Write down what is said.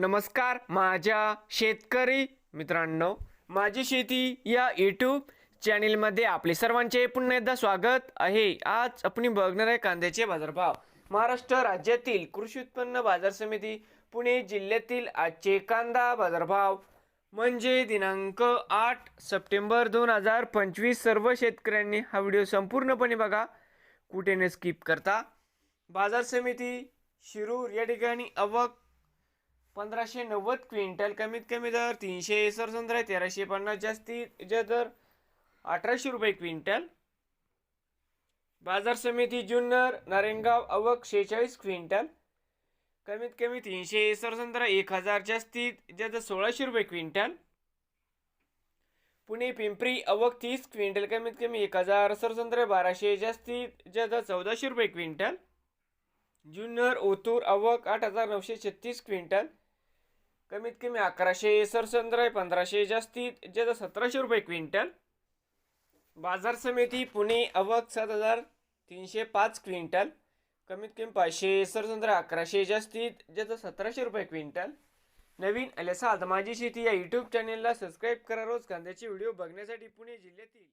नमस्कार माझ्या शेतकरी मित्रांनो माझी शेती या यूट्यूब चॅनेलमध्ये आपले सर्वांचे पुन्हा एकदा स्वागत आहे. आज आपण बघणार आहे कांद्याचे बाजारभाव. महाराष्ट्र राज्यातील कृषी उत्पन्न बाजार समिती पुणे जिल्ह्यातील आजचे कांदा बाजारभाव. म्हणजे दिनांक आठ सप्टेंबर दोन हजार पंचवीस सर्व शेतकऱ्यांनी हा व्हिडिओ संपूर्णपणे बघा. कुठे न स्किप करता. बाजार समिती शिरूर या ठिकाणी अवक पंधराशे नव्वद क्विंटल कमीत कमी दर तीनशे सरसंद्र आहे तेराशे पन्नास जास्तीत जे दर अठराशे रुपये क्विंटल. बाजार समिती जुन्नर नारायणगाव अवक शेहेचाळीस क्विंटल. कमीत कमी तीनशे सरसंद्र एक हजार जास्तीत जास्त सोळाशे रुपये क्विंटल. पुणे पिंपरी अवक तीस क्विंटल कमीत कमी एक हजार सरसंद्र बाराशे जास्तीत जास्त चौदाशे रुपये क्विंटल. जुन्नर ओतूर अवक आठ हजार नऊशे छत्तीस क्विंटल. कमीत कमी अकराशे सरसंद्र पंधराशे जास्तीत जे सतराशे रुपये क्विंटल. बाजार समिती पुणे अवक सात हजार तीनशे पाच क्विंटल. कमीत कमी पाचशे सरसंद्र अकराशे जास्तीत जे सतराशे रुपये क्विंटल. नवीन आल्याचा माझी शेती या यूट्यूब चॅनेलला सबस्क्राईब करा रोज कांद्याचे व्हिडिओ बघण्यासाठी पुणे जिल्ह्यातील